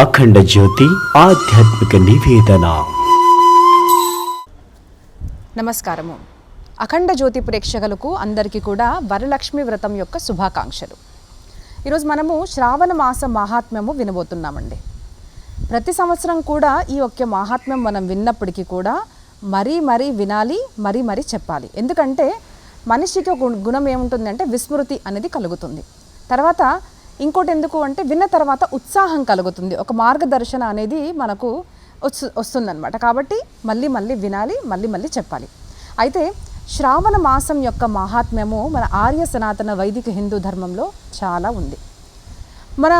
అఖండ జ్యోతి ఆధ్యాత్మిక నివేదన. నమస్కారము. అఖండ జ్యోతి ప్రేక్షకులకు అందరికీ కూడా వరలక్ష్మి వ్రతం యొక్క శుభాకాంక్షలు. ఈరోజు మనము శ్రావణ మాస మహాత్మ్యము వినబోతున్నామండి. ప్రతి సంవత్సరం కూడా ఈ ఒక్క మహాత్మ్యం మనం విన్నప్పటికీ కూడా మరీ మరీ వినాలి మరీ మరీ చెప్పాలి. ఎందుకంటే మనిషికి గుణం ఏముంటుందంటే విస్మృతి అనేది కలుగుతుంది. తర్వాత ఇంకోటి ఎందుకు అంటే విన్న తర్వాత ఉత్సాహం కలుగుతుంది. ఒక మార్గదర్శన అనేది మనకు వస్తు వస్తుందన్నమాట. కాబట్టి మళ్ళీ మళ్ళీ వినాలి మళ్ళీ మళ్ళీ చెప్పాలి. అయితే శ్రావణ మాసం యొక్క మహాత్మ్యము మన ఆర్య సనాతన వైదిక హిందూ ధర్మంలో చాలా ఉంది. మన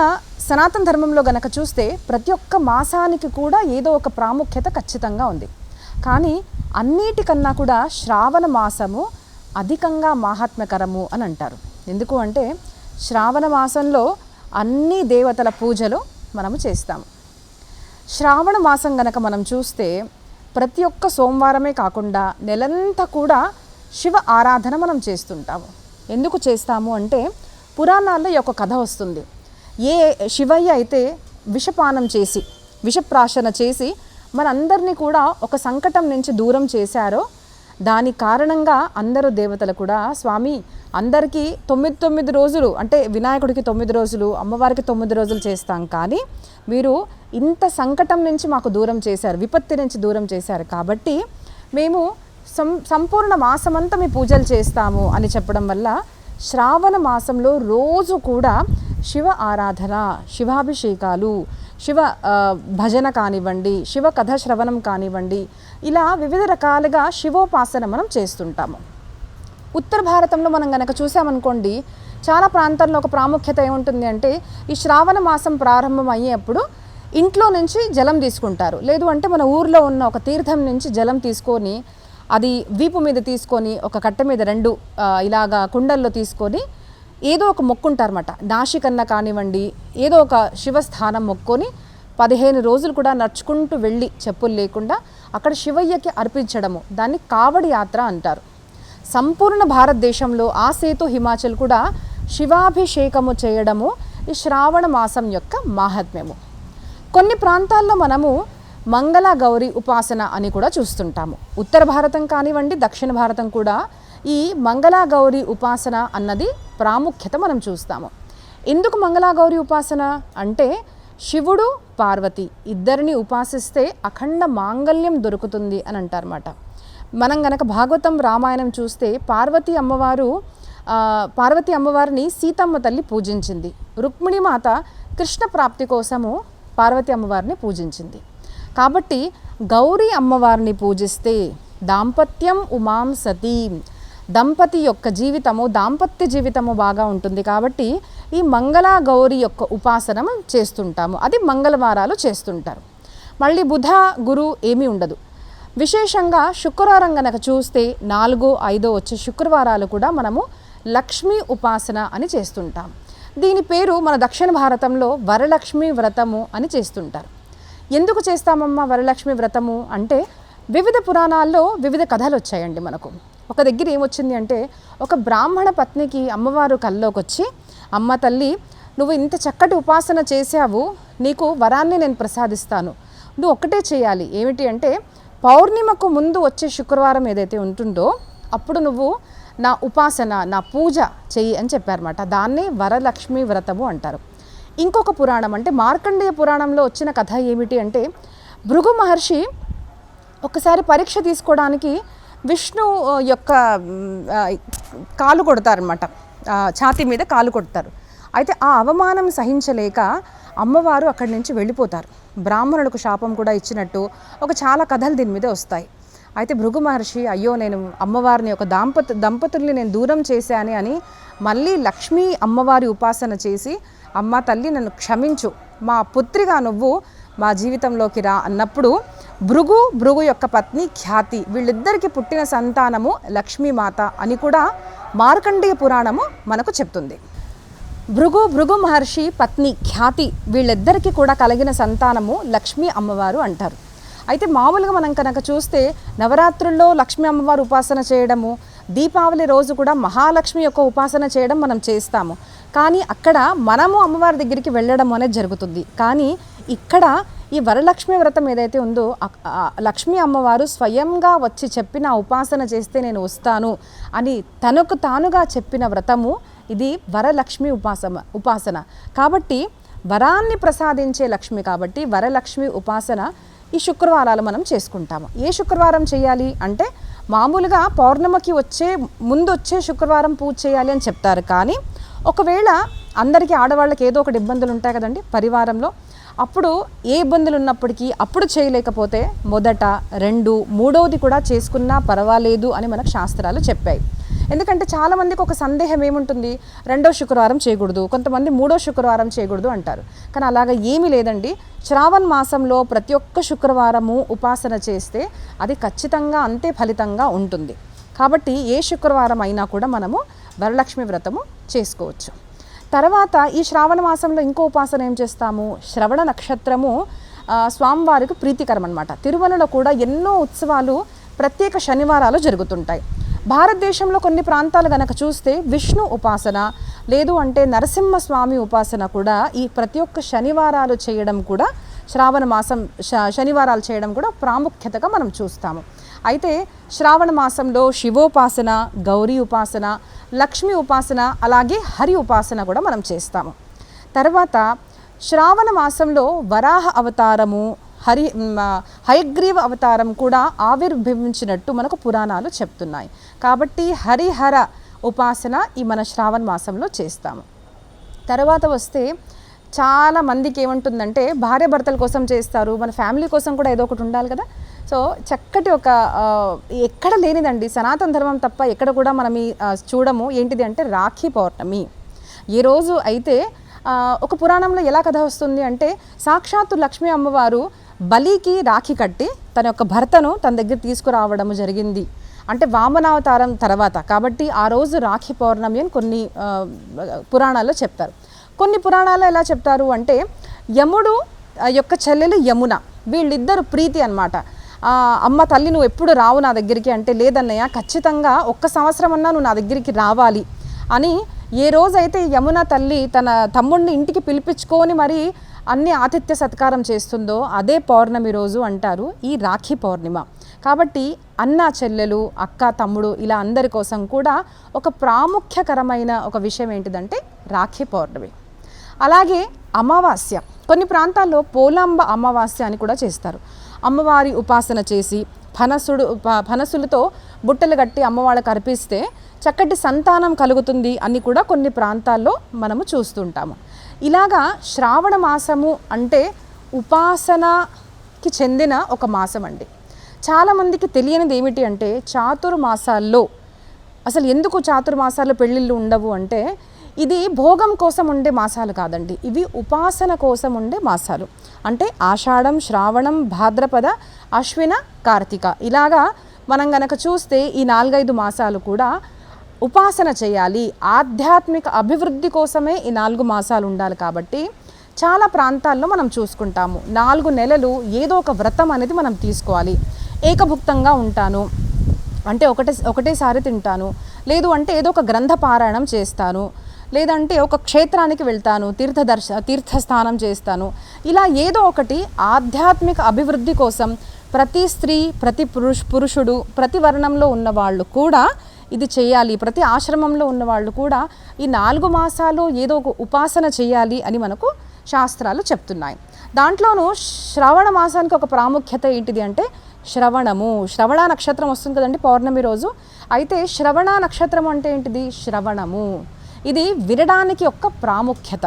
సనాతన ధర్మంలో గనక చూస్తే ప్రతి ఒక్క మాసానికి కూడా ఏదో ఒక ప్రాముఖ్యత ఖచ్చితంగా ఉంది. కానీ అన్నిటికన్నా కూడా శ్రావణ మాసము అధికంగా మాహాత్మ్యకరము అని అంటారు. ఎందుకు అంటే శ్రావణ మాసంలో అన్ని దేవతల పూజలు మనము చేస్తాము. శ్రావణ మాసం గనక మనం చూస్తే ప్రతి ఒక్క సోమవారమే కాకుండా నెలంతా కూడా శివ ఆరాధన మనం చేస్తుంటాము. ఎందుకు చేస్తాము అంటే పురాణాల్లో ఈ కథ వస్తుంది. ఏ శివయ్య అయితే విషపానం చేసి విషప్రాశన చేసి మనందరినీ కూడా ఒక సంకటం నుంచి దూరం చేశారో దాని కారణంగా అందరూ దేవతలు కూడా స్వామి అందరికీ తొమ్మిది తొమ్మిది రోజులు అంటే వినాయకుడికి తొమ్మిది రోజులు అమ్మవారికి తొమ్మిది రోజులు చేస్తాం. కానీ మీరు ఇంత సంకటం నుంచి మాకు దూరం చేశారు విపత్తి నుంచి దూరం చేశారు కాబట్టి మేము సం సంపూర్ణ మాసమంతా మీ పూజలు చేస్తాము అని చెప్పడం వల్ల శ్రావణ మాసంలో రోజు కూడా శివ ఆరాధన శివాభిషేకాలు శివ భజన కానివ్వండి శివ కథ శ్రవణం కానివ్వండి ఇలా వివిధ రకాలుగా శివోపాసన మనం చేస్తుంటాము. ఉత్తర భారతంలో మనం కనుక చూసామనుకోండి చాలా ప్రాంతాల్లో ఒక ప్రాముఖ్యత ఏముంటుంది అంటే ఈ శ్రావణ మాసం ప్రారంభం అయ్యేప్పుడు ఇంట్లో నుంచి జలం తీసుకుంటారు. లేదు అంటే మన ఊర్లో ఉన్న ఒక తీర్థం నుంచి జలం తీసుకొని అది వీపు మీద తీసుకొని ఒక కట్ట మీద రెండు ఇలాగా కుండల్లో తీసుకొని ఏదో ఒక మొక్కుంటారన్నమాట. నాశికన్న కానివ్వండి ఏదో ఒక శివస్థానం మొక్కొని పదిహేను రోజులు కూడా నడుచుకుంటూ వెళ్ళి చెప్పులు లేకుండా అక్కడ శివయ్యకి అర్పించడము. దాన్ని కావడి యాత్ర అంటారు. సంపూర్ణ భారతదేశంలో ఆ సేతు హిమాచల్ కూడా శివాభిషేకము చేయడము ఈ శ్రావణ మాసం యొక్క మాహాత్మ్యము. కొన్ని ప్రాంతాల్లో మనము మంగళ గౌరీ ఉపాసన అని కూడా చూస్తుంటాము. ఉత్తర భారతం కానివ్వండి దక్షిణ భారతం కూడా ఈ మంగళ గౌరి ఉపాసన అన్నది ప్రాముఖ్యత మనం చూస్తాము. ఎందుకు మంగళ గౌరి ఉపాసన? అంటే శివుడు పార్వతి ఇద్దరిని ఉపాసిస్తే అఖండ మాంగళ్యం దొరుకుతుంది అని అంటారన్నమాట. మనం గనక భాగవతం రామాయణం చూస్తే పార్వతి అమ్మవారు పార్వతి అమ్మవారిని సీతమ్మ తల్లి పూజించింది. రుక్మిణి మాత కృష్ణ ప్రాప్తి కోసము పార్వతి అమ్మవారిని పూజించింది. కాబట్టి గౌరీ అమ్మవారిని పూజిస్తే దాంపత్యం ఉమాం సతీం. దంపతి యొక్క జీవితము దాంపత్య జీవితము బాగా ఉంటుంది కాబట్టి ఈ మంగళ గౌరి యొక్క ఉపాసన చేస్తుంటాము. అది మంగళవారాలు చేస్తుంటారు. మళ్ళీ బుధ గురు ఏమీ ఉండదు. విశేషంగా శుక్రవారం కనుక చూస్తే నాలుగో ఐదో వచ్చే శుక్రవారాలు కూడా మనము లక్ష్మీ ఉపాసన అని చేస్తుంటాం. దీని పేరు మన దక్షిణ భారతంలో వరలక్ష్మి వ్రతము అని చేస్తుంటారు. ఎందుకు చేస్తామమ్మా వరలక్ష్మి వ్రతము అంటే వివిధ పురాణాల్లో వివిధ కథలు వచ్చాయండి మనకు. ఒక దగ్గర ఏమొచ్చింది అంటే ఒక బ్రాహ్మణ పత్నికి అమ్మవారు కల్లోకి వచ్చి అమ్మ తల్లి నువ్వు ఇంత చక్కటి ఉపాసన చేశావు నీకు వరాన్ని నేను ప్రసాదిస్తాను. నువ్వు ఒక్కటే చేయాలి. ఏమిటి అంటే పౌర్ణిమకు ముందు వచ్చే శుక్రవారం ఏదైతే ఉంటుందో అప్పుడు నువ్వు నా ఉపాసన నా పూజ చెయ్యి అని చెప్పారన్నమాట. దాన్నే వరలక్ష్మి వ్రతము అంటారు. ఇంకొక పురాణం అంటే మార్కండేయ పురాణంలో వచ్చిన కథ ఏమిటి అంటే భృగు మహర్షి ఒకసారి పరీక్ష తీసుకోవడానికి విష్ణు యొక్క కాలు కొడతారనమాట ఛాతీ మీద కాలు కొడతారు. అయితే ఆ అవమానం సహించలేక అమ్మవారు అక్కడి నుంచి వెళ్ళిపోతారు. బ్రాహ్మణులకు శాపం కూడా ఇచ్చినట్టు ఒక చాలా కథలు దీని మీద వస్తాయి. అయితే భృగు మహర్షి అయ్యో నేను అమ్మవారిని ఒక దాంపత దంపతుల్ని నేను దూరం చేశాను అని మళ్ళీ లక్ష్మీ అమ్మవారి ఉపాసన చేసి అమ్మ తల్లి నన్ను క్షమించు. మా పుత్రిగా నువ్వు మా జీవితంలోకి రా అన్నప్పుడు భృగు భృగు యొక్క పత్ని ఖ్యాతి వీళ్ళిద్దరికి పుట్టిన సంతానము లక్ష్మీమాత అని కూడా మార్కండేయ పురాణము మనకు చెప్తుంది. భృగు భృగు మహర్షి పత్ని ఖ్యాతి వీళ్ళిద్దరికీ కూడా కలిగిన సంతానము లక్ష్మీ అమ్మవారు అంటారు. అయితే మామూలుగా మనం కనుక చూస్తే నవరాత్రుల్లో లక్ష్మీ అమ్మవారు ఉపాసన చేయడము దీపావళి రోజు కూడా మహాలక్ష్మి యొక్క ఉపాసన చేయడం మనం చేస్తాము. కానీ అక్కడ మనము అమ్మవారి దగ్గరికి వెళ్ళడం అనేది జరుగుతుంది. కానీ ఇక్కడ ఈ వరలక్ష్మి వ్రతం ఏదైతే ఉందో లక్ష్మీ అమ్మవారు స్వయంగా వచ్చి చెప్పిన ఉపాసన చేస్తే నేను వస్తాను అని తనకు తానుగా చెప్పిన వ్రతము ఇది వరలక్ష్మి ఉపాసన ఉపాసన. కాబట్టి వరాన్ని ప్రసాదించే లక్ష్మి కాబట్టి వరలక్ష్మి ఉపాసన ఈ శుక్రవారాలు మనం చేసుకుంటాము. ఏ శుక్రవారం చేయాలి అంటే మామూలుగా పౌర్ణమికి వచ్చే ముందు వచ్చే శుక్రవారం పూజ చేయాలి అని చెప్తారు. కానీ ఒకవేళ అందరికీ ఆడవాళ్ళకి ఏదో ఒకటి ఇబ్బందులు ఉంటాయి కదండి పరివారంలో అప్పుడు ఏ ఇబ్బందులు ఉన్నప్పటికీ అప్పుడు చేయలేకపోతే మొదట రెండు మూడవది కూడా చేసుకున్నా పర్వాలేదు అని మనకు శాస్త్రాలు చెప్పాయి. ఎందుకంటే చాలామందికి ఒక సందేహం ఏముంటుంది? రెండో శుక్రవారం చేయకూడదు. కొంతమంది మూడో శుక్రవారం చేయకూడదు అంటారు. కానీ అలాగా ఏమీ లేదండి. శ్రావణ మాసంలో ప్రతి ఒక్క శుక్రవారము ఉపాసన చేస్తే అది ఖచ్చితంగా అంతే ఫలితంగా ఉంటుంది. కాబట్టి ఏ శుక్రవారం అయినా కూడా మనము వరలక్ష్మి వ్రతము చేసుకోవచ్చు. తర్వాత ఈ శ్రావణ మాసంలో ఇంకో ఉపాసన ఏం చేస్తాము? శ్రవణ నక్షత్రము స్వామివారికి ప్రీతికరం అనమాట తిరుమలలో కూడా ఎన్నో ఉత్సవాలు ప్రత్యేక శనివారాలు జరుగుతుంటాయి. భారతదేశంలో కొన్ని ప్రాంతాలు గనక చూస్తే విష్ణు ఉపాసన లేదు అంటే నరసింహస్వామి ఉపాసన కూడా ఈ ప్రతి ఒక్క శనివారాలు చేయడం కూడా శ్రావణ మాసం శనివారాలు చేయడం కూడా ప్రాముఖ్యతగా మనం చూస్తాము. అయితే శ్రావణ మాసంలో శివోపాసన గౌరీ ఉపాసన లక్ష్మి ఉపాసన అలాగే హరి ఉపాసన కూడా మనం చేస్తాము. తర్వాత శ్రావణ మాసంలో వరాహ అవతారము హరి హయగ్రీవ అవతారం కూడా ఆవిర్భవించినట్టు మనకు పురాణాలు చెప్తున్నాయి. కాబట్టి హరిహర ఉపాసన ఈ మన శ్రావణ మాసంలో చేస్తాము. తర్వాత వస్తే చాలా మందికి ఏముంటుందంటే భార్య భర్తల కోసం చేస్తారు మన ఫ్యామిలీ కోసం కూడా ఏదో ఒకటి ఉండాలి కదా. సో చక్కటి ఒక ఎక్కడ లేనిదండి సనాతన ధర్మం తప్ప ఎక్కడ కూడా మనం ఈ చూడము. ఏంటిది అంటే రాఖీ పౌర్ణమి. ఈ రోజు అయితే ఒక పురాణంలో ఎలా కథ వస్తుంది అంటే సాక్షాత్తు లక్ష్మీ అమ్మవారు బలికి రాఖీ కట్టి తన యొక్క భర్తను తన దగ్గర తీసుకురావడం జరిగింది. అంటే వామనావతారం తర్వాత. కాబట్టి ఆ రోజు రాఖీ పౌర్ణమి అని కొన్ని పురాణాల్లో చెప్తారు. కొన్ని పురాణాల్లో ఎలా చెప్తారు అంటే యముడు ఆ యొక్క చెల్లెలు యమున వీళ్ళిద్దరు ప్రీతి అనమాట అమ్మ తల్లి నువ్వు ఎప్పుడు రావు నా దగ్గరికి. అంటే లేదన్నయ్య ఖచ్చితంగా ఒక్క సంవత్సరం అన్నా నువ్వు నా దగ్గరికి రావాలి అని ఏ రోజైతే యమున తల్లి తన తమ్ముడిని ఇంటికి పిలిపించుకొని మరి అన్ని ఆతిథ్య సత్కారం చేస్తుందో అదే పౌర్ణమి రోజు అంటారు ఈ రాఖీ పౌర్ణిమ. కాబట్టి అన్న చెల్లెలు అక్క తమ్ముడు ఇలా అందరి కోసం కూడా ఒక ప్రాముఖ్యకరమైన ఒక విషయం ఏంటిదంటే రాఖీ పౌర్ణమి. అలాగే అమావాస్య. కొన్ని ప్రాంతాల్లో పోలంబ అమావాస్య అని కూడా చేస్తారు. అమ్మవారి ఉపాసన చేసి ఫనసుడు ప- ఫనసులతో బుట్టలు కట్టి అమ్మవాళ్ళకి అర్పిస్తే చక్కటి సంతానం కలుగుతుంది అని కూడా కొన్ని ప్రాంతాల్లో మనము చూస్తుంటాము. ఇలాగా శ్రావణ మాసము అంటే ఉపాసనకి చెందిన ఒక మాసం అండి చాలామందికి తెలియనిది ఏమిటి అంటే చాతుర్మాసాల్లో అసలు ఎందుకు చాతుర్మాసాల్లో పెళ్ళిళ్ళు ఉండవు అంటే ఇది భోగం కోసం ఉండే మాసాలు కాదండి. ఇవి ఉపాసన కోసం ఉండే మాసాలు. అంటే ఆషాఢం శ్రావణం భాద్రపద అశ్విన కార్తీక. ఇలాగా మనం గనక చూస్తే ఈ నాలుగైదు మాసాలు కూడా ఉపాసన చేయాలి. ఆధ్యాత్మిక అభివృద్ధి కోసమే ఈ నాలుగు మాసాలు ఉండాలి కాబట్టి చాలా ప్రాంతాల్లో మనం చూసుకుంటాము. నాలుగు నెలలు ఏదో ఒక వ్రతం అనేది మనం తీసుకోవాలి. ఏకభుక్తంగా ఉంటాను. అంటే ఒకటే ఒకటేసారి తింటాను. లేదు అంటే ఏదో ఒక గ్రంథ పారాయణం చేస్తాను. లేదంటే ఒక క్షేత్రానికి వెళ్తాను. తీర్థ తీర్థస్థానం చేస్తాను. ఇలా ఏదో ఒకటి ఆధ్యాత్మిక అభివృద్ధి కోసం ప్రతి స్త్రీ ప్రతి పురుష్ పురుషుడు ప్రతి వర్ణంలో ఉన్న వాళ్ళు కూడా ఇది చేయాలి. ప్రతి ఆశ్రమంలో ఉన్న వాళ్ళు కూడా ఈ నాలుగు మాసాలు ఏదో ఒక ఉపాసన చేయాలి అని మనకు శాస్త్రాలు చెప్తున్నాయి. దాంట్లోనూ శ్రవణ మాసానికి ఒక ప్రాముఖ్యత ఏంటిది అంటే శ్రవణము. శ్రవణ నక్షత్రం వస్తుంది కదండి పౌర్ణమి రోజు. అయితే శ్రవణ నక్షత్రం అంటే ఏంటిది? శ్రవణము. ఇది వినడానికి ఒక ప్రాముఖ్యత.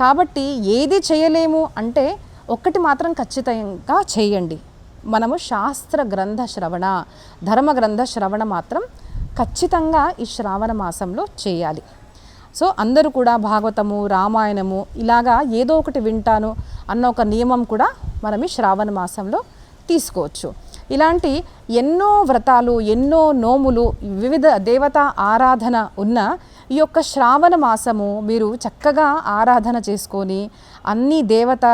కాబట్టి ఏది చేయలేము అంటే ఒక్కటి మాత్రం ఖచ్చితంగా చేయండి. మనము శాస్త్ర గ్రంథ శ్రవణ ధర్మ గ్రంథ శ్రవణ మాత్రం ఖచ్చితంగా ఈ శ్రావణ మాసంలో చేయాలి. సో అందరూ కూడా భాగవతము రామాయణము ఇలాగా ఏదో ఒకటి వింటాను అన్న ఒక నియమం కూడా మనం ఈ శ్రావణ మాసంలో తీసుకోవచ్చు. ఇలాంటి ఎన్నో వ్రతాలు ఎన్నో నోములు వివిధ దేవతా ఆరాధన ఉన్న ఈ యొక్క శ్రావణ మాసము మీరు చక్కగా ఆరాధన చేసుకొని అన్ని దేవత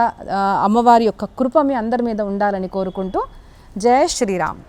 అమ్మవారి యొక్క కృప మీ అందరి మీద ఉండాలని కోరుకుంటూ జయ శ్రీరామ్.